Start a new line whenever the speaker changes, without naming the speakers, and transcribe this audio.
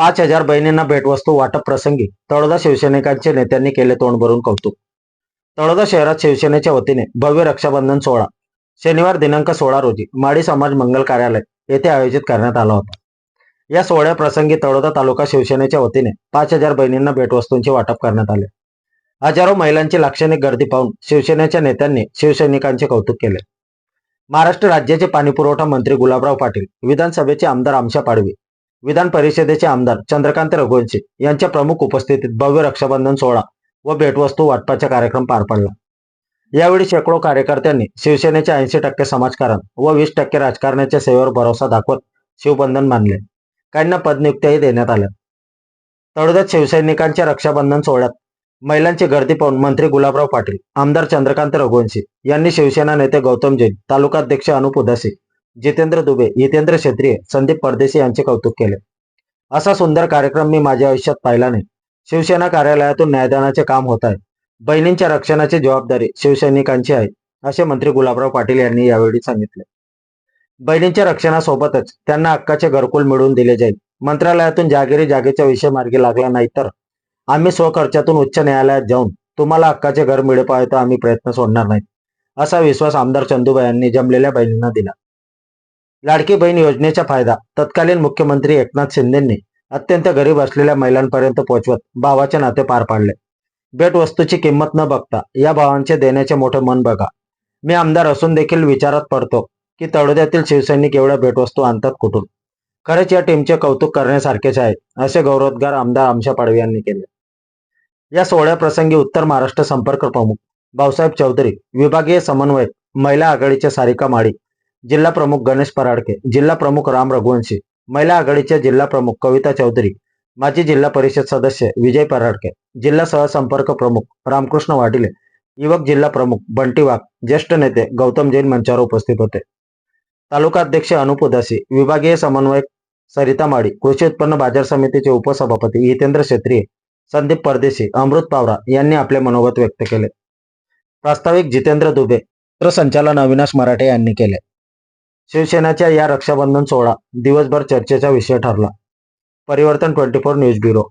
पाच हजार बहिणींना भेटवस्तू वाटप प्रसंगी तळोदा शिवसैनिकांचे नेत्यांनी केले तोंड भरून कौतुक. तळोदा शहरात शिवसेनेच्या वतीने भव्य रक्षाबंधन सोहळा शनिवार दिनांक सोळा रोजी माडी समाज मंगल कार्यालय येथे आयोजित करण्यात आला होता. या सोहळ्याप्रसंगी तळोदा तालुका शिवसेनेच्या वतीने पाच हजार बहिणींना भेटवस्तूंचे वाटप करण्यात आले. हजारो महिलांची लाक्षणिक गर्दी पाहून शिवसेनेच्या नेत्यांनी शिवसैनिकांचे कौतुक केले. महाराष्ट्र राज्याचे पाणीपुरवठा मंत्री गुलाबराव पाटील विधानसभेचे आमदार आमशा पाडवी विधान परिषदेचे आमदार चंद्रकांत रघुवंशी यांच्या प्रमुख उपस्थितीत भव्य रक्षाबंधन सोहळा व भेटवस्तू वाटपाचा कार्यक्रम पार पडला. यावेळी शेकडो कार्यकर्त्यांनी शिवसेनेच्या ऐंशी टक्के समाजकारण व वीस टक्के राजकारणाच्या सेवेवर भरोसा दाखवत शिवबंधन मानले. काहींना पदनियुक्त्याही देण्यात आल्या. तळोद्यात शिवसैनिकांच्या रक्षाबंधन सोहळ्यात महिलांची गर्दी पाहून मंत्री गुलाबराव पाटील आमदार चंद्रकांत रघुवंशी यांनी शिवसेना नेते गौतम जैन तालुकाध्यक्ष अनुप उदासी जितेंद्र दुबे जितेंद्र क्षेत्रीय संदीप परदेशी यांचे कौतुक केले. असा सुंदर कार्यक्रम मी माझ्या आयुष्यात पाहिला नाही. शिवसेना कार्यालयातून न्यायदानाचे काम होत आहे. बहिणींच्या रक्षणाची जबाबदारी शिवसैनिकांची आहे असे मंत्री गुलाबराव पाटील यांनी यावेळी सांगितले. बहिणींच्या रक्षणासोबतच त्यांना हक्काचे घरकुल मिळवून दिले जाईल. मंत्रालयातून जागिरी जागेचा विषय मार्गी लागला नाही तर आम्ही स्वखर्चातून उच्च न्यायालयात जाऊन तुम्हाला हक्काचे घर मिळपावे आम्ही प्रयत्न सोडणार नाही असा विश्वास आमदार चंदूबाई यांनी जमलेल्या बहिणींना दिला. लाडकी बहीण योजनेचा फायदा तत्कालीन मुख्यमंत्री एकनाथ शिंदेंनी अत्यंत गरीब असलेल्या महिलांपर्यंत पोहोचवत भावाचे नाते पार पाडले. भेटवस्तूची किंमत न बघता या भावांचे देण्याचे मोठे मन बघा. मी आमदार असून देखील विचारात पडतो की तळोद्यातील शिवसैनिक एवढ्या भेटवस्तू आणतात कुठून? खरेच या टीमचे कौतुक करण्यासारखेच आहे असे गौरवोद्गार आमदार आमशा पाडवे यांनी केले. या सोहळ्याप्रसंगी उत्तर महाराष्ट्र संपर्क प्रमुख भाऊसाहेब चौधरी विभागीय समन्वयक महिला आघाडीच्या सारिका माळी जिल्हा प्रमुख गणेश पराडके जिल्हा प्रमुख राम रघुवंशी महिला आघाडीच्या जिल्हा प्रमुख कविता चौधरी माजी जिल्हा परिषद सदस्य विजय पराडके जिल्हा सहसंपर्क प्रमुख रामकृष्ण वाटिले युवक जिल्हा प्रमुख बंटी वाघ ज्येष्ठ नेते गौतम जैन मंचावर उपस्थित होते. तालुका अध्यक्ष अनुप उदासी विभागीय समन्वयक सरिता माडी कृषी उत्पन्न बाजार समितीचे उपसभापती हितेंद्र क्षेत्रीय संदीप परदेशी अमृत पावरा यांनी आपले मनोगत व्यक्त केले. प्रास्ताविक जितेंद्र दुबे संचालन अविनाश मराठे यांनी केले. शिवसेनेच्या या रक्षाबंधन सोहळा दिवसभर चर्चेचा विषय ठरला. परिवर्तन ट्वेंटी फोर न्यूज ब्युरो.